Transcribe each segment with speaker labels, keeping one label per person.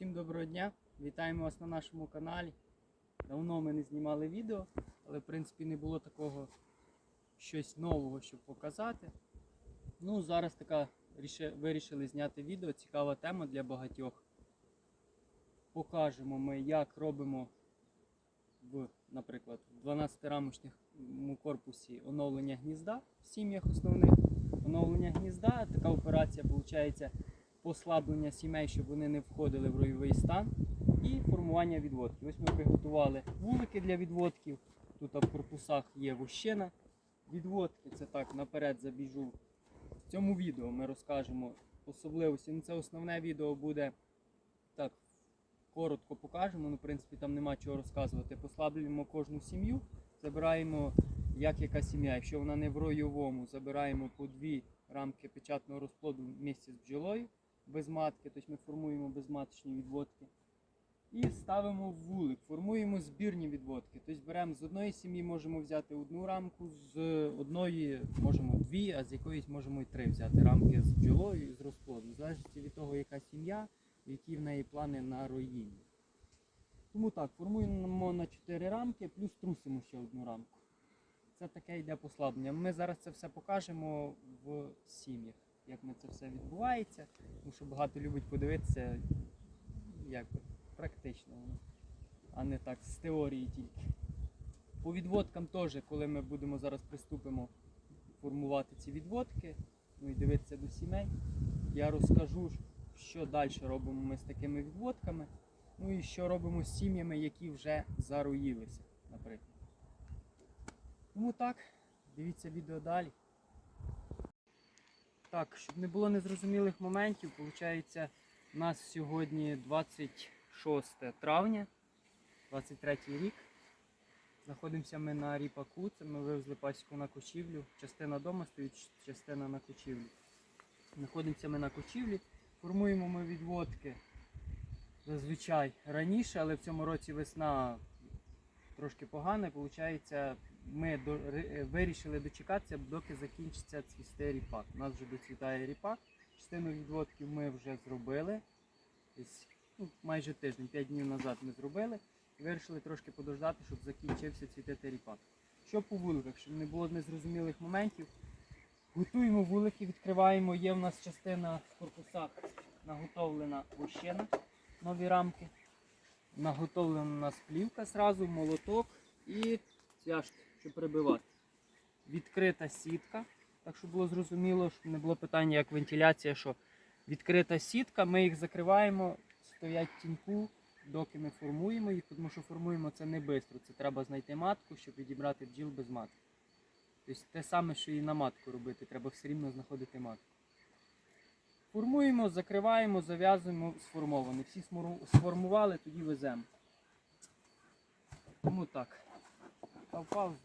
Speaker 1: Всім доброго дня! Вітаємо вас на нашому каналі. Давно ми не знімали відео, але в принципі не було такого щось нового, щоб показати. Ну, зараз така вирішили зняти відео, цікава тема для багатьох. Покажемо ми, як робимо в, наприклад, в 12-рамочному корпусі оновлення гнізда в сім'ях основних. Оновлення гнізда, така операція виходить послаблення сімей, щоб вони не входили в ройовий стан, і формування відводків. Ось ми приготували вулики для відводків. Тут в корпусах є вощина. Відводки це так наперед забіжу. В цьому відео ми розкажемо особливості. Ну, це основне відео буде так. Коротко покажемо, ну, в принципі, там нема чого розказувати. Послаблюємо кожну сім'ю, забираємо, як яка сім'я. Якщо вона не в ройовому, забираємо по дві рамки печатного розплоду в місці з бджолою без матки, тобто ми формуємо безматочні відводки. І ставимо в вулик, формуємо збірні відводки. Тобто беремо з одної сім'ї можемо взяти одну рамку, з одної можемо дві, а з якоїсь можемо і три взяти рамки з бджолою і з розплодом. В залежності від того, яка сім'я, які в неї плани на роїння. Тому так, формуємо на 4 рамки, плюс трусимо ще одну рамку. Це таке йде послаблення. Ми зараз це все покажемо в сім'ях, як ми це все відбувається, тому що багато любить подивитися, як практично а не так з теорії тільки. По відводкам теж, коли ми будемо зараз приступимо формувати ці відводки, ну і дивитися до сімей, я розкажу, що далі робимо ми з такими відводками, ну і що робимо з сім'ями, які вже зароїлися, наприклад. Тому так, дивіться відео далі. Так, щоб не було незрозумілих моментів, виходить, у нас сьогодні 26 травня, 23 рік. Знаходимося ми на ріпаку, це ми вивезли пасіку на кочівлю. Частина вдома стоїть, частина на кочівлі. Знаходимося ми на кочівлі, формуємо ми відводки зазвичай раніше, але в цьому році весна трошки погана. Виходить, ми до, вирішили дочекатися, доки закінчиться цвісти ріпак. У нас вже доцвітає ріпак. Частину відводків ми вже зробили. Десь, ну, майже тиждень, 5 днів назад ми зробили. І вирішили трошки подождати, щоб закінчився цвітити ріпак. Що по вуликах, щоб не було незрозумілих моментів. Готуємо вулики, відкриваємо. Є в нас частина в корпусах наготовлена вощина, нові рамки. Наготовлена у нас плівка зразу, молоток і цвяшки, щоб прибивати. Відкрита сітка, так щоб було зрозуміло, щоб не було питання, як вентиляція, що відкрита сітка, ми їх закриваємо, стоять тіньку, доки ми формуємо їх, тому що формуємо це не швидко. Це треба знайти матку, щоб відібрати бджіл без матки. Тобто те саме, що і на матку робити, треба все рівно знаходити матку. Формуємо, закриваємо, зав'язуємо сформоване. Всі сформували, тоді веземо. Тому так. Став паузу.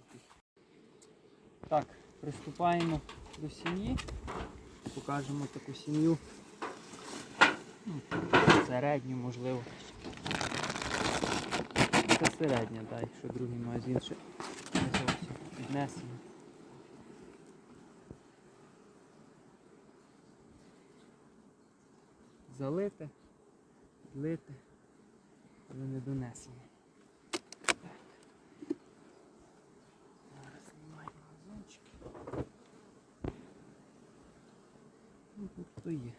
Speaker 1: Так, приступаємо до сім'ї. Покажемо таку сім'ю. Ну, Середню, можливо. Це середня, так, якщо другий магазин ще не зовсім піднесений. Залите, підлите, але не донесено. Зараз знімаємо газончики. Ну, тут хто є.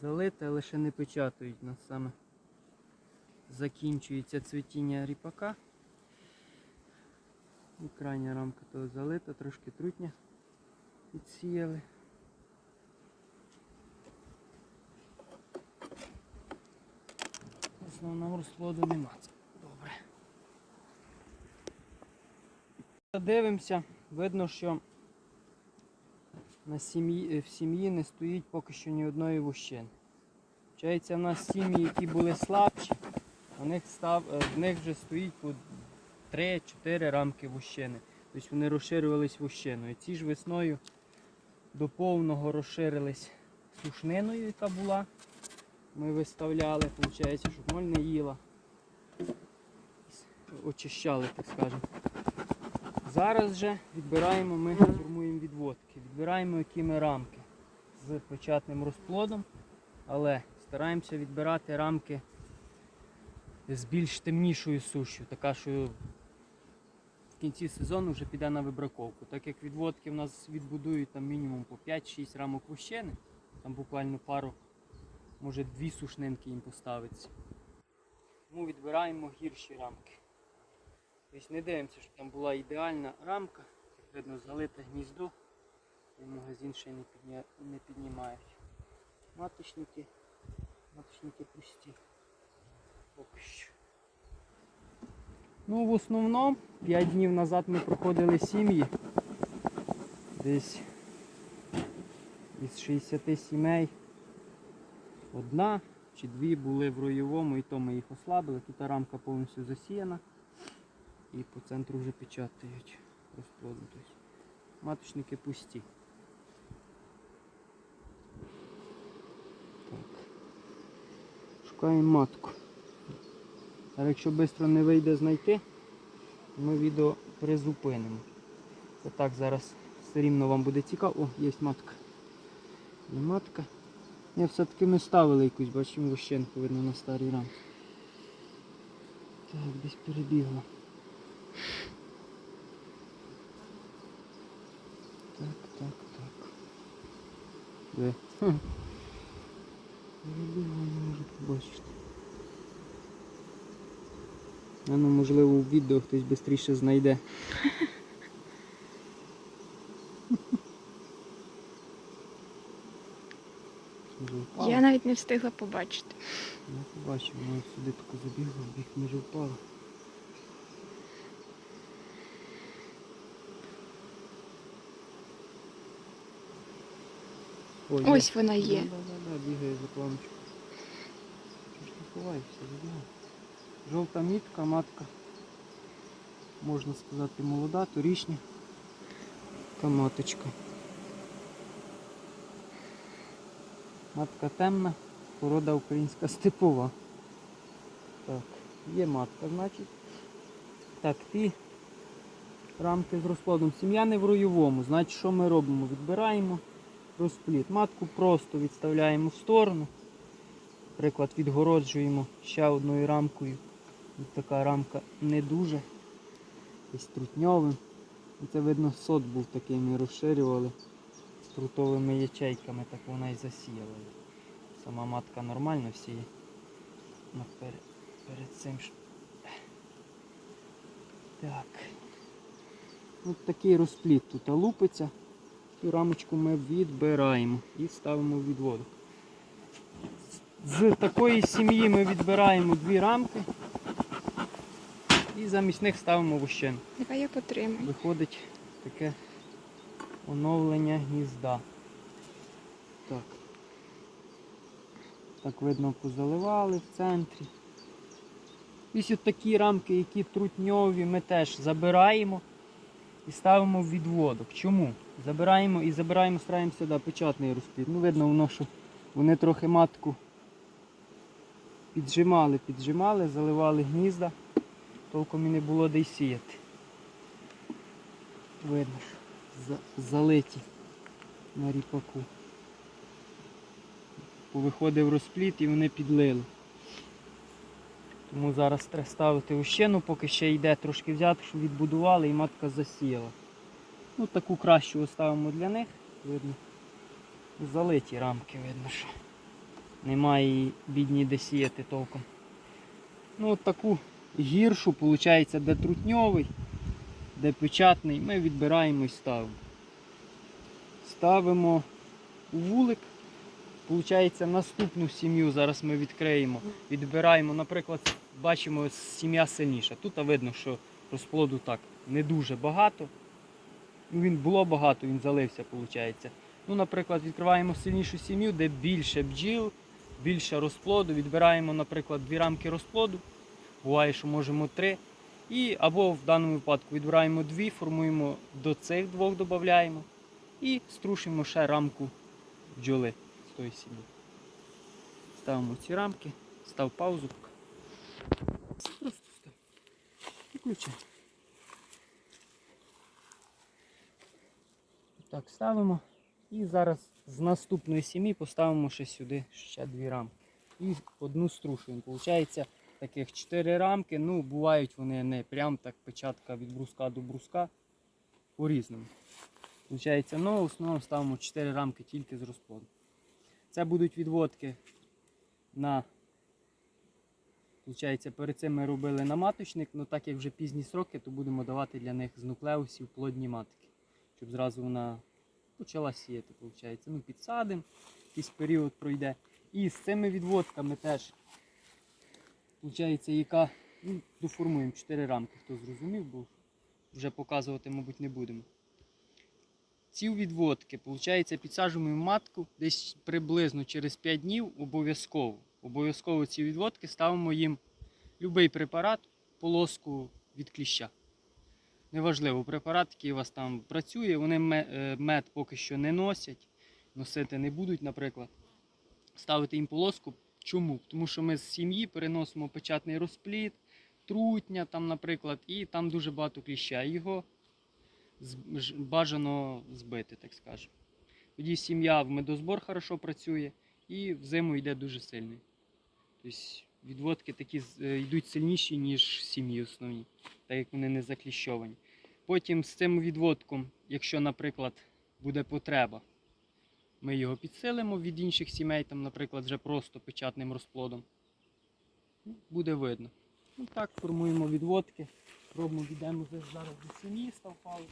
Speaker 1: Залите, але ще не печатають. Нас саме закінчується цвітіння ріпака. І крайня рамка того залита, трошки трутня підсіяли. Основного розплоду нема. Добре. Дивимося, видно, що на сім'ї, е, в сім'ї не стоїть поки що ні одної вощини. Вчається, в нас сім'ї, які були слабші, у них, став, е, в них вже стоїть по 3-4 рамки вощини. Тобто вони розширювались вощиною. Ці ж весною до повного розширились сушниною, яка була. Ми виставляли, виходить, щоб моль не їла. Очищали, так скажемо. Зараз же відбираємо, ми формуємо відводки. Відбираємо які ми рамки з печатним розплодом. Але стараємося відбирати рамки з більш темнішою сушю, така, що в кінці сезону вже піде на вибраковку. Так як відводки в нас відбудують там мінімум по 5-6 рамок вощини, там буквально пару, може дві сушнинки їм поставиться. Тому відбираємо гірші рамки. Тобто не дивимося, щоб там була ідеальна рамка, як видно, залите гніздо, і магазин ще не, підня... не піднімають. Маточники, маточники пусті. Поки що. Ну, в основному 5 днів назад ми проходили сім'ї. Десь із 60 сімей одна чи дві були в роєвому, і то ми їх ослабили. Тут рамка повністю засіяна. І по центру вже печатають розплодну. Тобто маточники пусті. Так. Шукаємо матку. А якщо швидко не вийде знайти, ми відео призупинимо. Це так зараз все рівно вам буде цікаво. О, є матка. Є матка. Ні, все-таки ми ставили якусь, бачимо, вощенку видно на старій рамці. Так, десь перебігла. Так, так, так. Де? Перебігла, не можу побачити. Ну, можливо, у відео хтось швидше знайде. Може, впала?
Speaker 2: Я навіть не встигла побачити.
Speaker 1: Я побачив, вона сюди таку забігла, в бік може впала. О, є.
Speaker 2: Ось вона є.
Speaker 1: Да, да, да, бігає за планочку. Чого ж ти ховаєшся, забігай. Жовта мітка, матка. Можна сказати, молода, торічня. Така маточка. Матка темна, порода українська степова. Так, є матка, значить. Так, ті рамки з розплодом. Сім'я не в роєвому. Значить, що ми робимо? Відбираємо розплід. Матку просто відставляємо в сторону. Наприклад, відгороджуємо ще одною рамкою. Ось така рамка не дуже. Із трутньовим. Це видно сот був такий, ми розширювали з ячейками, так вона і засіяла. Сама матка нормально всіє. Перед, перед цим. Так. Ось такий розплід тут лупиться. Цю рамочку ми відбираємо і ставимо в відводок. З такої сім'ї ми відбираємо дві рамки і замість них ставимо вощину.
Speaker 2: Давай я потримаю.
Speaker 1: Виходить таке оновлення гнізда. Так. Так видно позаливали в центрі. Ось от такі рамки, які трутньові, ми теж забираємо і ставимо в відводок. Чому? Забираємо і забираємо, стараємося сюди печатний розплід. Ну, видно, воно, що вони трохи матку піджимали, піджимали, заливали гнізда, толком і не було де й сіяти. Видно, що залиті на ріпаку. Повиходив розпліт і вони підлили. Тому зараз треба ставити ущену, поки ще йде трошки взяти, щоб відбудували і матка засіяла. Ну таку кращу оставимо для них, видно. Залиті рамки, видно, що немає її бідні де сіяти толком. Ну таку гіршу, виходить, де трутньовий, де печатний, ми відбираємо і ставимо. Ставимо у вулик. Получається, наступну сім'ю зараз ми відкриємо. Відбираємо, наприклад, бачимо сім'я сильніша. Тут видно, що розплоду так не дуже багато. Він було багато, він залився, виходить. Ну, наприклад, відкриваємо сильнішу сім'ю, де більше бджіл, більше розплоду. Відбираємо, наприклад, дві рамки розплоду. Буває, що можемо три. І або в даному випадку відбираємо дві, формуємо до цих двох додаємо і струшимо ще рамку бджоли з тої сім'ї. Ставимо ці рамки, став паузу. Просто став. Виключай. Так, ставимо. І зараз з наступної сім'ї поставимо ще сюди ще дві рамки. І одну струшуємо. Получається таких чотири рамки. Ну, бувають вони не прям так печатка від бруска до бруска. По-різному. Получається, ну, в основному ставимо 4 рамки тільки з розплоду. Це будуть відводки на. Получається, перед цим ми робили на маточник, але так як вже пізні сроки, то будемо давати для них з нуклеусів плодні матки, щоб зразу вона почала сіяти. Получається. Ну, підсадимо, якийсь період пройде. І з цими відводками теж, получається, яка ну, доформуємо 4 рамки, хто зрозумів, бо вже показувати, мабуть, не будемо. Ці відводки, виходить, підсаджуємо матку десь приблизно через 5 днів обов'язково. Обов'язково ці відводки ставимо їм будь-який препарат, полоску від кліща. Неважливо, препарат, який у вас там працює, вони е, мед поки що не носять, носити не будуть, наприклад. Ставити їм полоску. Чому? Тому що ми з сім'ї переносимо печатний розплід, трутня, там, наприклад, і там дуже багато кліща. Його бажано збити, так скажемо. Тоді сім'я в медозбор хорошо працює і в зиму йде дуже сильний. Тобто відводки такі е, йдуть сильніші, ніж сім'ї основні, так як вони не закліщовані. Потім з цим відводком, якщо, наприклад, буде потреба, ми його підсилимо від інших сімей, там, наприклад, вже просто печатним розплодом. Ну, Буде видно. Ну, так формуємо відводки. Йдемо вже зараз до сім'ї ставпали.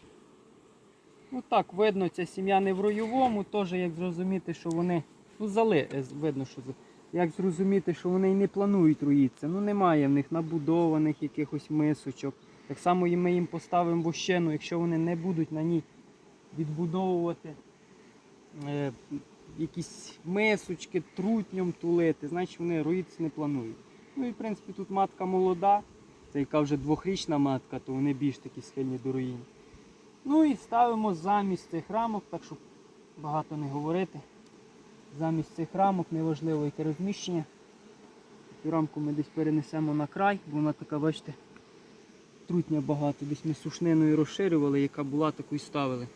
Speaker 1: Ну так, видно, ця сім'я не в ройовому, теж як зрозуміти, що вони. Ну, зали, е, видно, що як зрозуміти, що вони й не планують руїтися. Ну немає в них набудованих якихось мисочок. Так само і ми їм поставимо вощину, якщо вони не будуть на ній відбудовувати е, якісь мисочки, трутням тулити, значить вони руїтися не планують. Ну і в принципі тут матка молода, це яка вже двохрічна матка, то вони більш такі схильні до руїнь. Ну і ставимо замість цих рамок, так щоб багато не говорити. Замість цих рамок, неважливо яке розміщення. Цю рамку ми десь перенесемо на край, бо вона така, бачите, трутня багато. Десь ми сушниною розширювали, яка була, таку і ставили.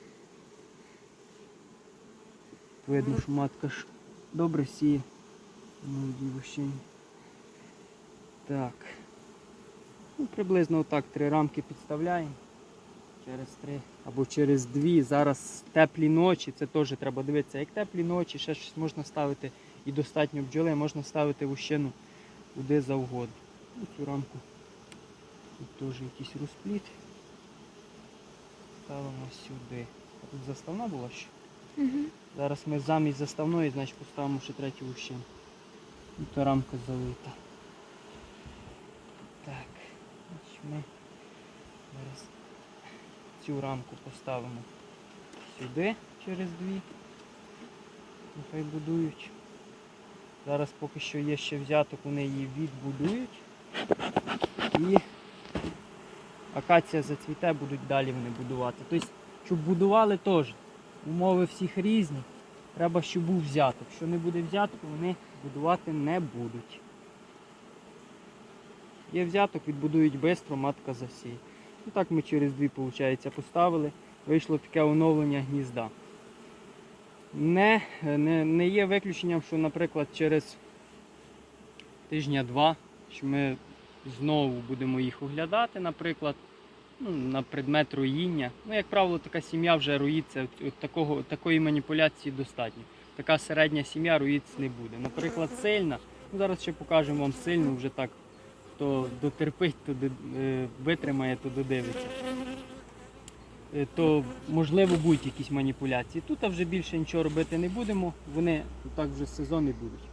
Speaker 1: Видно, що матка ж добре сіє. Молоді. Так. Ну, приблизно отак три рамки підставляємо. Через три або через дві. Зараз теплі ночі, це теж треба дивитися. Як теплі ночі, ще щось можна ставити і достатньо бджоли, можна ставити вощину куди завгодно. Ну, цю рамку. Тут теж якийсь розпліт. Ставимо сюди. А тут заставна була ще.
Speaker 2: Угу.
Speaker 1: Зараз ми замість заставної, значить поставимо ще третю вущину. І та рамка залита. Так, значить ми зараз цю рамку поставимо сюди через дві. Нехай будують. Зараз поки що є ще взяток, вони її відбудують. І акація зацвіте, будуть далі вони будувати. Тобто, щоб будували теж умови всіх різні. Треба, щоб був взяток. Якщо не буде взятку, вони будувати не будуть. Є взяток, відбудують швидко, матка засіє. І так ми через дві, виходить, поставили. Вийшло таке оновлення гнізда. Не, не, не є виключенням, що, наприклад, через тижня-два, що ми знову будемо їх оглядати, наприклад, ну, на предмет руїння. Ну, як правило, така сім'я вже руїться, от- такого, такої маніпуляції достатньо. Така середня сім'я руїтися не буде. Наприклад, сильна. Ну, зараз ще покажемо вам сильну, вже так. Хто дотерпить, то е, витримає, то додивиться. Е, То можливо будуть якісь маніпуляції. Тут вже більше нічого робити не будемо, вони так вже сезони будуть.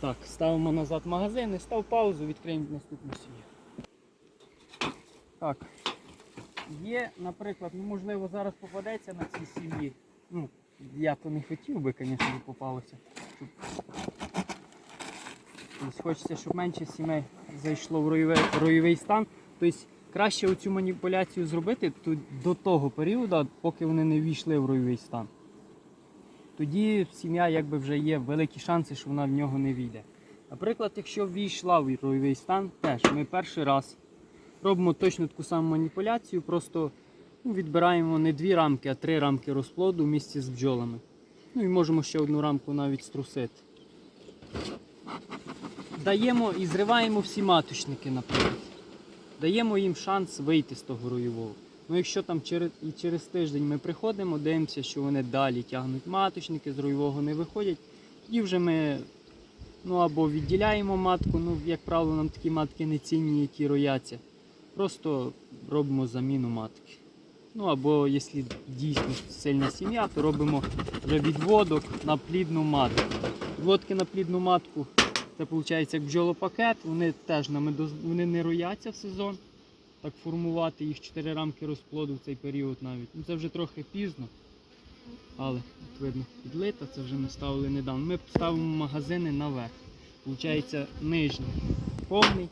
Speaker 1: Так, ставимо назад магазин, став паузу, відкриємо наступну сім'ю. Так. Є, наприклад, ну можливо зараз попадеться на цій сім'ї. Ну, я то не хотів би, звісно, попалося. Щоб... Тобто хочеться, щоб менше сімей зайшло в ройовий, ройовий стан. Тобто краще оцю маніпуляцію зробити до того періоду, поки вони не ввійшли в ройовий стан. Тоді сім'я якби вже є великі шанси, що вона в нього не війде. Наприклад, якщо ввійшла в ройовий стан, теж ми перший раз робимо точно таку саму маніпуляцію, просто Ну, відбираємо не дві рамки, а три рамки розплоду в місті з бджолами. Ну і можемо ще одну рамку навіть струсити. Даємо і зриваємо всі маточники, наприклад. Даємо їм шанс вийти з того руйового. Ну, якщо там через, і через тиждень ми приходимо, дивимося, що вони далі тягнуть маточники, з руйового не виходять, і вже ми ну, або відділяємо матку, ну, як правило, нам такі матки не цінні, які рояться. Просто робимо заміну матки. Ну або якщо дійсно сильна сім'я, то робимо вже відводок на плідну матку. Відводки на плідну матку це виходить як бджолопакет, вони теж не вони не рояться в сезон. Так формувати їх 4 рамки розплоду в цей період навіть. Ну це вже трохи пізно. Але от видно підлита, це вже ми ставили недавно. Ми ставимо магазини наверх. Получається нижній повний,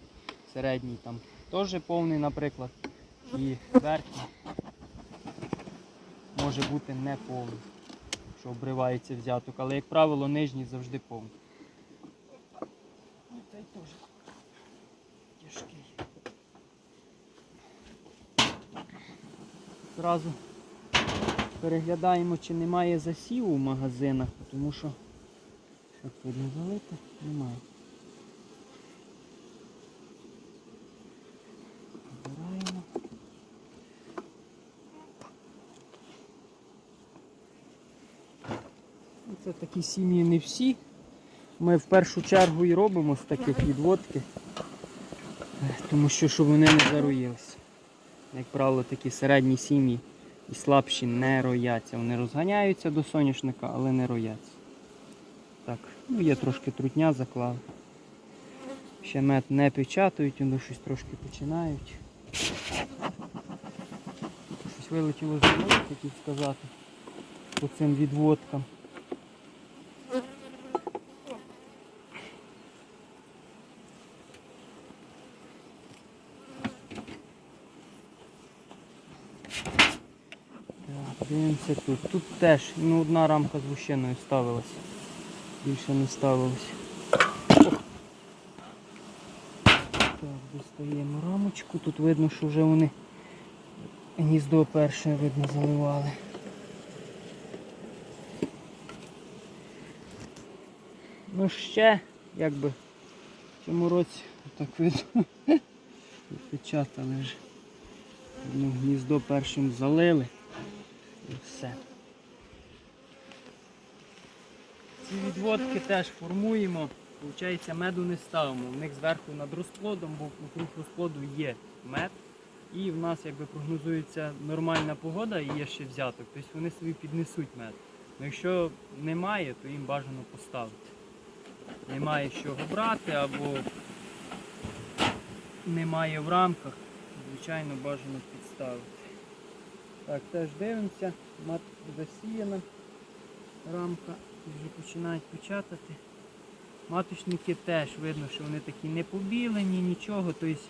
Speaker 1: середній там теж повний, наприклад. І верхній може бути не повний, що обривається взяток, але, як правило, нижній завжди повний. Ну, цей теж тяжкий. Зразу переглядаємо, чи немає засіву в магазинах, тому що, як видно, залити, немає. Збираємо. Ну, Це такі сім'ї не всі. Ми в першу чергу і робимо з таких відводки, тому що щоб вони не зароїлися. Як правило, такі середні сім'ї і слабші не рояться. Вони розганяються до соняшника, але не рояться. Так, ну є трошки трутня заклав. Ще мед не печатають, вони щось трошки починають. Щось вилетіло з голови, хотів сказати, по цим відводкам. Дивимося тут. Тут теж ну, одна рамка з гущеною ставилася. Більше не ставилось. Так, достаємо рамочку. Тут видно, що вже вони гніздо перше видно заливали. Ну ще, якби в цьому році так видно. Печатали вже. Гніздо першим залили. Все. Ці відводки теж формуємо. Получається, меду не ставимо. В них зверху над розплодом, бо вокруг розплоду є мед. І в нас якби прогнозується нормальна погода і є ще взяток. Тобто вони собі піднесуть мед. Ну, якщо немає, то їм бажано поставити. Немає чого брати або немає в рамках, звичайно бажано підставити. Так, теж дивимося, матка засіяна рамка, вже починають печатати. Маточники теж видно, що вони такі не побілені, нічого. Тобто,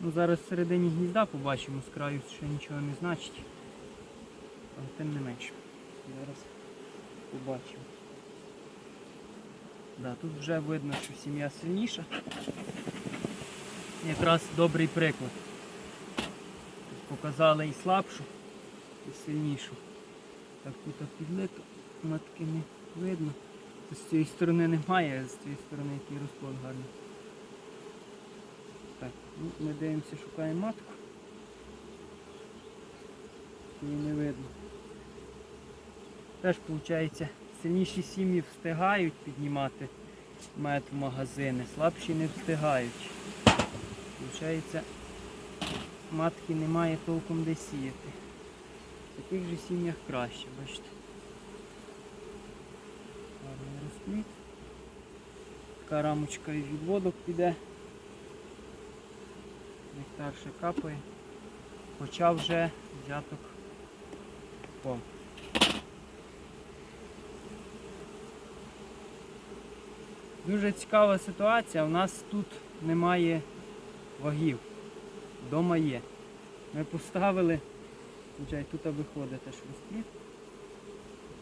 Speaker 1: ну, зараз всередині гнізда побачимо, з краю ще нічого не значить. Але тим не менше. Зараз побачимо. Да, тут вже видно, що сім'я сильніша. Якраз добрий приклад. Показали і слабшу, і сильнішу. Так тут підлито, матки не видно. З цієї сторони немає, а з цієї сторони який розклад гарний. Так, ну, ми дивимося, шукаємо матку. Її не видно. Теж виходить, сильніші сім'ї встигають піднімати мед в магазини, слабші не встигають. Получається, матки немає толком де сіяти. В таких же сім'ях краще, бачите. Гарний розплід. Така рамочка із відводок піде. Нектар ще капає. Хоча вже взяток пом. Дуже цікава ситуація. У нас тут немає вагів. Дома є. Ми поставили, звичайно, тут виходить теж розплід.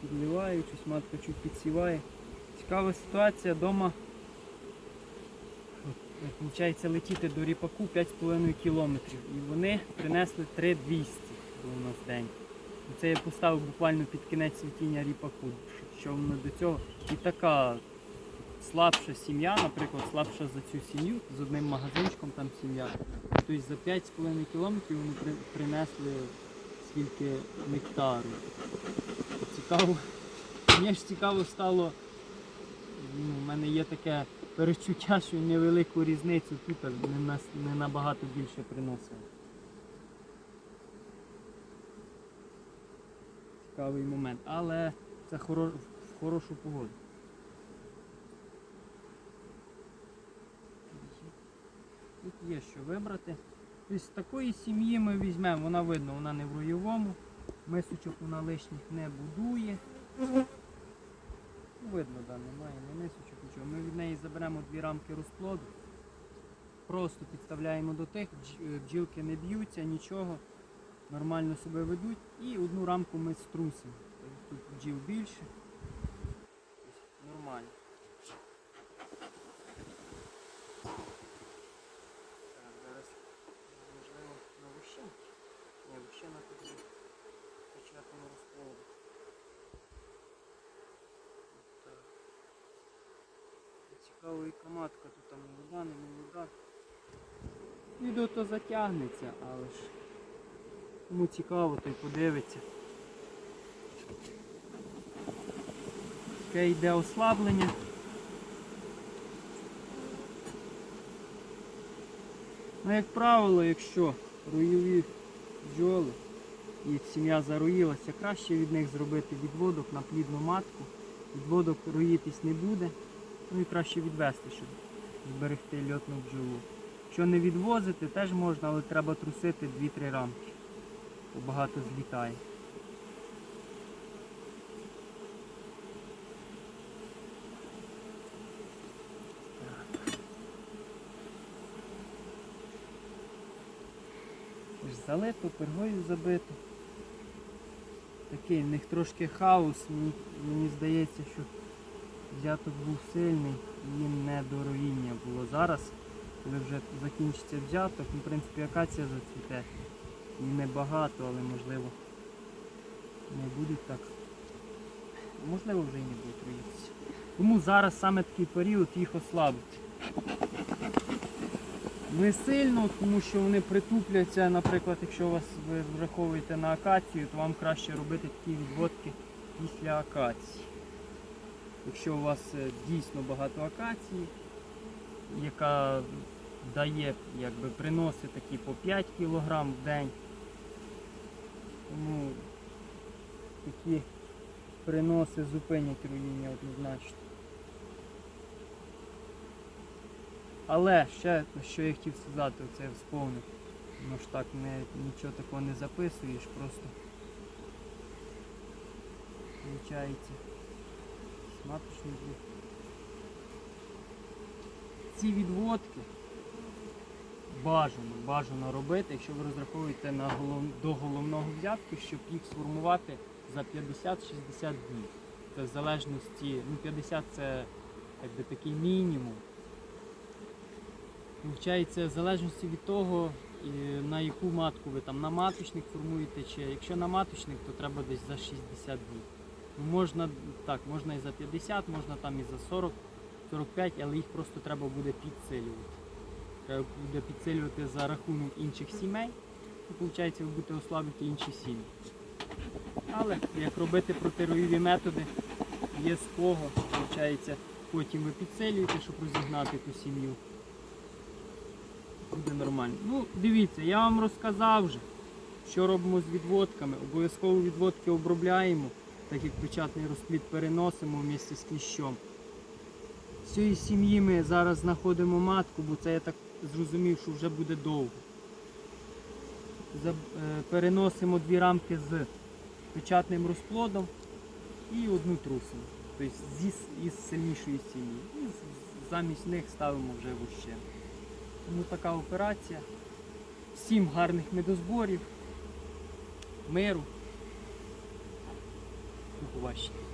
Speaker 1: Підливаю, щось матка чуть підсіває. Цікава ситуація вдома. Виходить летіти до ріпаку 5,5 кілометрів. І вони принесли 3200. у нас день. Це я поставив буквально під кінець світіння ріпаку, що воно до цього. І така слабша сім'я, наприклад, слабша за цю сім'ю, з одним магазинчиком там сім'я. Тобто за 5,5 кілометрів вони принесли скільки нектару. Цікаво. Мені ж цікаво стало. Ну, у мене є таке перечуття, що невелику різницю тут не, набагато більше приносило. Цікавий момент. Але це в хорошу погоду. Тут є що вибрати. Тобто з такої сім'ї ми візьмемо, вона видно, вона не в роєвому, мисочок вона лишніх не будує. Ну, Видно, да, немає ні мисочок, нічого. Ми від неї заберемо дві рамки розплоду. Просто підставляємо до тих, е, бджілки не б'ються, нічого, нормально себе ведуть. І одну рамку ми струсимо. Тобто Тут бджіл більше. Тобто Нормально. Так, зараз можливо на вущенки. Ні, вущена тут є. Почати на розплоду. Так. Цікаво, яка матка тут там молода, не молода. Відео то затягнеться, але ж кому цікаво, той подивиться. Таке йде ослаблення. Ну, як правило, якщо руйові бджоли і сім'я зароїлася, краще від них зробити відводок на плідну матку. Відводок роїтись не буде. Ну і краще відвести, щоб зберегти льотну бджолу. Якщо не відвозити, теж можна, але треба трусити 2-3 рамки. Бо багато злітає. Залито, пергою забито. Такий в них трошки хаос. Мені, мені здається, що взяток був сильний і не до руїння було зараз, коли вже закінчиться взяток. Ну, в принципі, акація зацвіте. Небагато, але можливо не будуть так. Можливо вже і не будуть руїтися. Тому зараз саме такий період їх ослабить. Не сильно, тому що вони притупляться, наприклад, якщо вас ви враховуєте на акацію, то вам краще робити такі відводки після акації. Якщо у вас е, дійсно багато акації, яка дає, якби приносить такі по 5 кг в день, тому такі приноси зупинять руїння однозначно. Але ще що я хотів сказати, це я вспомнив. Ну ж так не, нічого такого не записуєш, просто виходить маточний двір. Ці відводки бажано, бажано робити, якщо ви розраховуєте на голов... до головного взятки, щоб їх сформувати за 50-60 днів. Це в залежності, ну 50 це якби такий мінімум. Виходить, в залежності від того, на яку матку ви там на маточник формуєте, чи якщо на маточник, то треба десь за 60 днів. Можна так, можна і за 50, можна там і за 40, 45, але їх просто треба буде підсилювати. Треба буде підсилювати за рахунок інших сімей, і виходить, ви будете ослабити інші сім'ї. Але як робити протироїві методи, є з кого, виходить, потім ви підсилюєте, щоб розігнати ту сім'ю буде нормально. Ну, дивіться, я вам розказав вже, що робимо з відводками. Обов'язково відводки обробляємо, так як печатний розплід переносимо в місці з кліщом. З цієї сім'ї ми зараз знаходимо матку, бо це я так зрозумів, що вже буде довго. Е, Переносимо дві рамки з печатним розплодом і одну трусину. Тобто із сильнішої сім'ї. І замість них ставимо вже вущину. Тому така операція. Всім гарних медозборів, миру. Побачення.